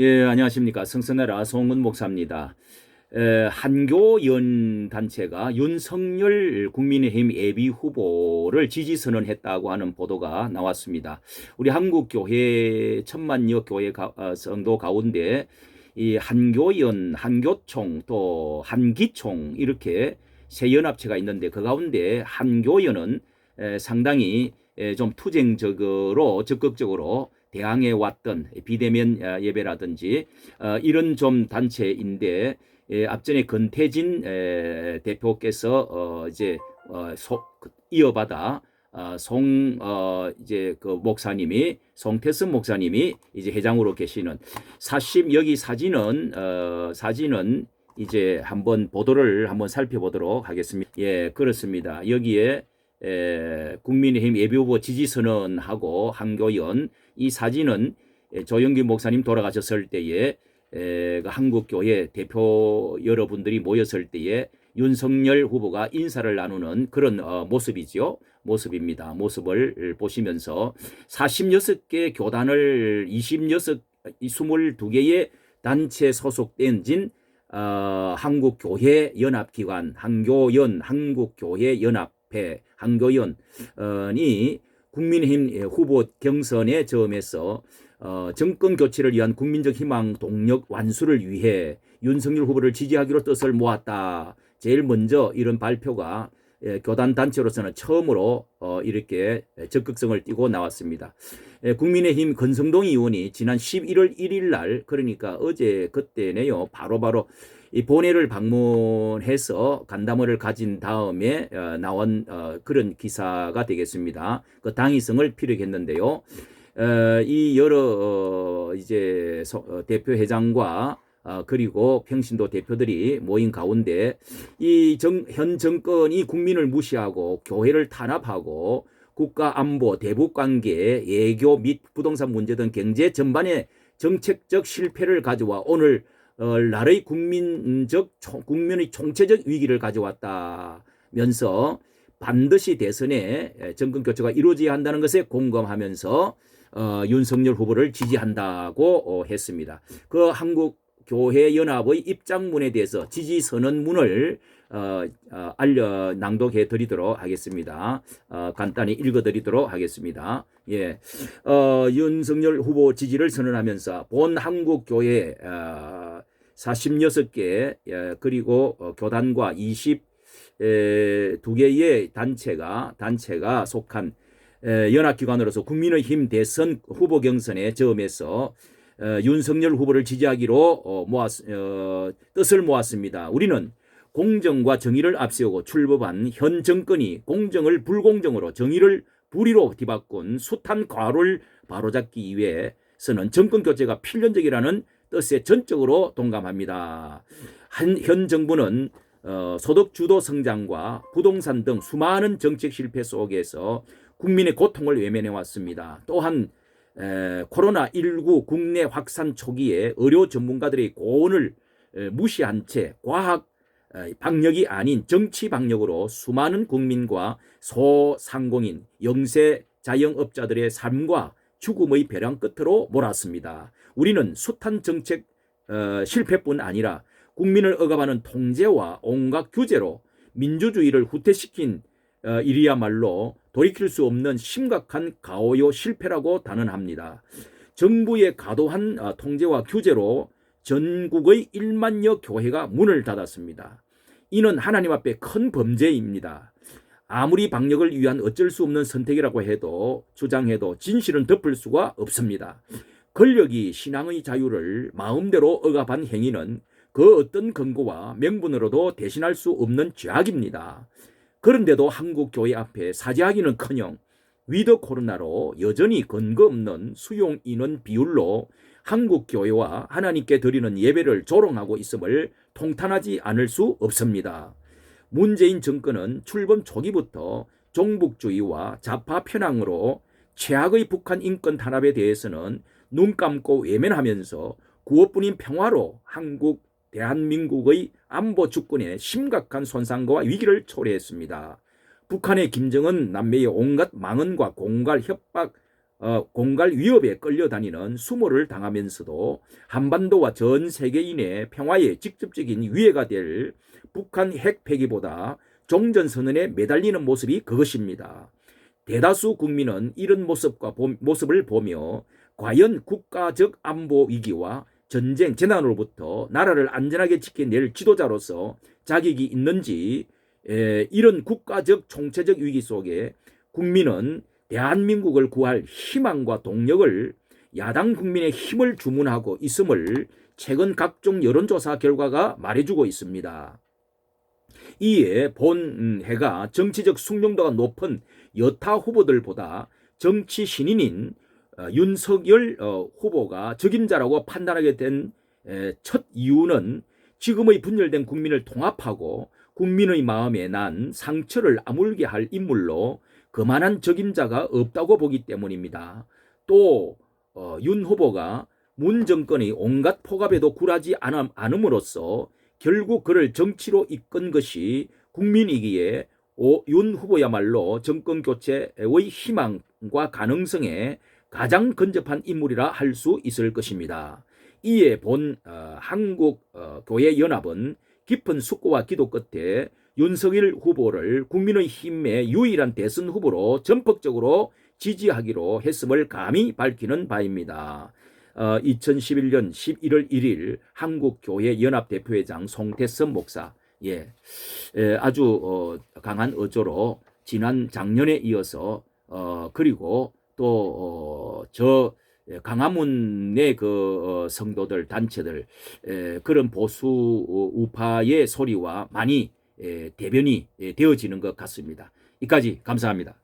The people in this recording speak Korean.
예, 안녕하십니까. 성선나라 송은 목사입니다. 에, 한교연 단체가 윤석열 국민의힘 예비 후보를 지지 선언했다고 하는 보도가 나왔습니다. 우리 한국 교회 천만여 교회 가, 어, 성도 가운데 이 한교연, 한교총 또 한기총 이렇게 세 연합체가 있는데 그 가운데 한교연은 에, 상당히 에, 좀 투쟁적으로 적극적으로 대항해 왔던 비대면 어, 예배라든지 어, 이런 좀 단체인데 예, 앞전에 건태진 에, 대표께서 어, 이제 그, 이어받아 어, 송 어, 이제 그 목사님이 송태선 목사님이 이제 회장으로 계시는 사심 여기 사진은 어, 사진은 이제 한번 보도를 한번 살펴보도록 하겠습니다. 예, 그렇습니다. 여기에 에, 국민의힘 예비후보 지지선언하고 한교연 이 사진은 에, 조영기 목사님 돌아가셨을 때에 에, 그 한국교회 대표 여러분들이 모였을 때에 윤석열 후보가 인사를 나누는 그런 어, 모습이지요. 모습입니다. 모습을 보시면서 46개 교단을 26, 22개의 단체 소속된 진 어, 한국교회 연합기관 한교연 한국교회 연합 회 한교연이 국민의힘 후보 경선에 점에서 어, 정권 교체를 위한 국민적 희망 동력 완수를 위해 윤석열 후보를 지지하기로 뜻을 모았다. 제일 먼저 이런 발표가 예, 교단 단체로서는 처음으로 어, 이렇게 적극성을 띠고 나왔습니다. 예, 국민의힘 건성동 의원이 지난 11월 1일 날 그러니까 어제 그때네요. 바로바로 이 본회를 방문해서 간담회를 가진 다음에 어, 나온 어, 그런 기사가 되겠습니다. 그 당위성을 피력했는데요. 어, 이 여러 어, 이제 소, 어, 대표 회장과 어, 그리고 평신도 대표들이 모인 가운데 이현 정권이 국민을 무시하고 교회를 탄압하고 국가 안보, 대북 관계, 외교 및 부동산 문제 등 경제 전반의 정책적 실패를 가져와 오늘 어, 나라의 국민적 국민의 총체적 위기를 가져왔다면서 반드시 대선에 정권 교체가 이루어져야 한다는 것에 공감하면서 어, 윤석열 후보를 지지한다고 어, 했습니다. 그 한국 교회 연합의 입장문에 대해서 지지 선언문을 어, 어, 알려 낭독해 드리도록 하겠습니다. 어, 간단히 읽어 드리도록 하겠습니다. 예. 어, 윤석열 후보 지지를 선언하면서 본 한국 교회 어, 46개 예, 그리고 어, 교단과 20 에, 두 개의 단체가 단체가 속한 에, 연합기관으로서 국민의힘 대선 후보 경선에 점에서 어, 윤석열 후보를 지지하기로 어, 모았, 어, 뜻을 모았습니다. 우리는 공정과 정의를 앞세우고 출범한 현 정권이 공정을 불공정으로 정의를 불의로 뒤바꾼 숱한 과로를 바로잡기 위해서는 정권 교체가 필연적이라는 뜻에 전적으로 동감합니다. 한, 현 정부는 어, 소득 주도 성장과 부동산 등 수많은 정책 실패 속에서 국민의 고통을 외면해 왔습니다. 또한 에, 코로나19 국내 확산 초기에 의료 전문가들의 고언을 에, 무시한 채 과학 에, 방역이 아닌 정치 방역으로 수많은 국민과 소상공인, 영세 자영업자들의 삶과 죽음의 벼랑 끝으로 몰았습니다. 우리는 숱한 정책 어, 실패뿐 아니라 국민을 억압하는 통제와 온갖 규제로 민주주의를 후퇴시킨 어, 일이야말로 돌이킬 수 없는 심각한 가오요 실패라고 단언합니다. 정부의 과도한 어, 통제와 규제로 전국의 1만여 교회가 문을 닫았습니다. 이는 하나님 앞에 큰 범죄입니다. 아무리 방역을 위한 어쩔 수 없는 선택이라고 해도 주장해도 진실은 덮을 수가 없습니다. 권력이 신앙의 자유를 마음대로 억압한 행위는 그 어떤 근거와 명분으로도 대신할 수 없는 죄악입니다. 그런데도 한국 교회 앞에 사죄하기는커녕 위드 코로나로 여전히 근거 없는 수용 인원 비율로 한국 교회와 하나님께 드리는 예배를 조롱하고 있음을 통탄하지 않을 수 없습니다. 문재인 정권은 출범 초기부터 종북주의와 좌파 편향으로 최악의 북한 인권 탄압에 대해서는 눈 감고 외면하면서 구호뿐인 평화로 한국 대한민국의 안보 주권에 심각한 손상과 위기를 초래했습니다. 북한의 김정은 남매의 온갖 망언과 공갈 협박 어, 공갈 위협에 끌려다니는 수모를 당하면서도 한반도와 전 세계인의 평화에 직접적인 위해가 될 북한 핵 폐기보다 종전선언에 매달리는 모습이 그것입니다. 대다수 국민은 이런 모습과 보, 모습을 보며 과연 국가적 안보 위기와 전쟁 재난으로부터 나라를 안전하게 지켜낼 지도자로서 자격이 있는지 에, 이런 국가적 총체적 위기 속에 국민은 대한민국을 구할 희망과 동력을 야당 국민의 힘을 주문하고 있음을 최근 각종 여론조사 결과가 말해주고 있습니다. 이에 본 해가 정치적 숙련도가 높은 여타 후보들보다 정치 신인인 어, 윤석열 어, 후보가 적임자라고 판단하게 된 첫 이유는 지금의 분열된 국민을 통합하고 국민의 마음에 난 상처를 아물게 할 인물로 그만한 적임자가 없다고 보기 때문입니다. 또 어, 윤 후보가 문 정권의 온갖 포갑에도 굴하지 않음, 않음으로써 결국 그를 정치로 이끈 것이 국민이기에 오, 윤 후보야말로 정권 교체의 희망과 가능성에 가장 근접한 인물이라 할 수 있을 것입니다. 이에 본 어, 한국 어, 교회 연합은 깊은 숙고와 기도 끝에 윤석열 후보를 국민의 힘의 유일한 대선 후보로 전폭적으로 지지하기로 했음을 감히 밝히는 바입니다. 어, 2011년 11월 1일 한국교회 연합 대표회장 송태선 목사 예, 에, 아주 어, 강한 어조로 지난 작년에 이어서 어, 그리고 또저 어, 강화문의 그 어, 성도들 단체들 에, 그런 보수 어, 우파의 소리와 많이 에, 대변이 에, 되어지는 것 같습니다. 이까지 감사합니다.